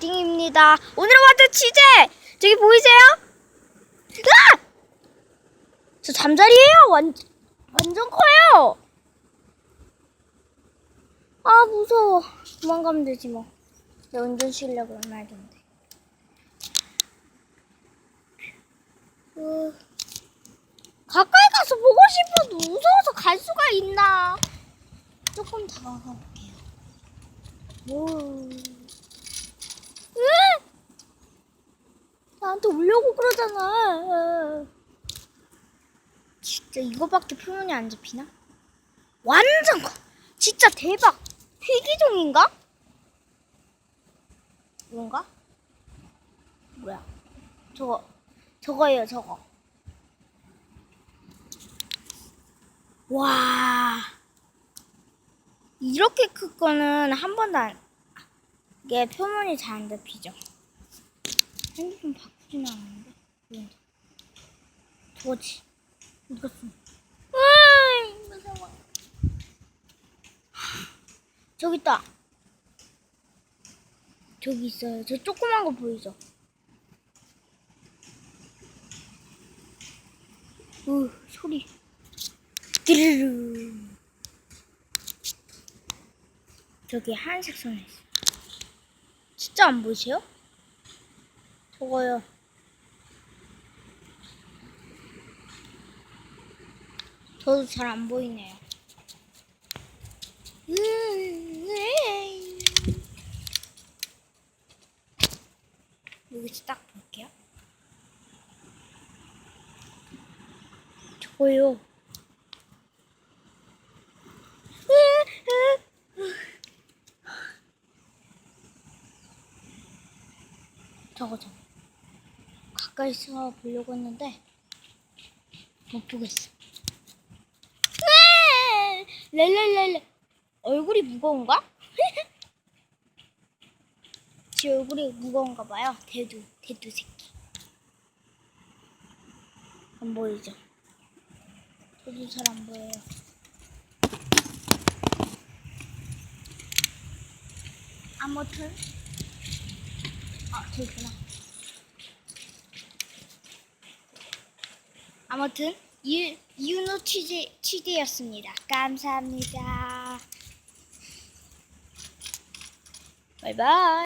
딩입니다. 오늘의 와드 취재! 저기 보이세요? 으아! 저 잠자리예요. 완, 완전 커요. 아 무서워. 도망가면 되지 뭐. 내 운전 실력은 말인데. 그 가까이 가서 보고 싶어도 무서워서 갈 수가 있나? 조금 더 가볼게요. 오. 으! 나한테 오려고 그러잖아. 진짜 이거밖에 표현이 안 잡히나? 완전 커. 진짜 대박. 희귀종인가? 뭔가? 뭐야? 저거 저거예요, 저거. 와. 이렇게 큰 거는 한 번도 안, 이게 표면이 잘 안 잡히죠. 핸드폰 바꾸지는 않았는데. 왜? 도지. 어디 갔어? 으이, 무서워. 저기 있다. 저기 있어요. 저 조그만 거 보이죠? 으, 소리. 띠르르. 저기 하얀색 손에 있어. 진짜 안 보이세요? 저거요. 저도 잘 안 보이네요. 여기서 딱 볼게요. 저거요. 저거 저거. 가까이서 보려고 했는데 못 보겠어. 렐렐렐레. 얼굴이 무거운가? 지 얼굴이 무거운가 봐요. 대두, 대두 새끼. 안 보이죠? 저도 잘안 보여요. 아무튼 아 저기구나. 아무튼 유, 윤호 취재, 취재였습니다. 감사합니다. 바이바이.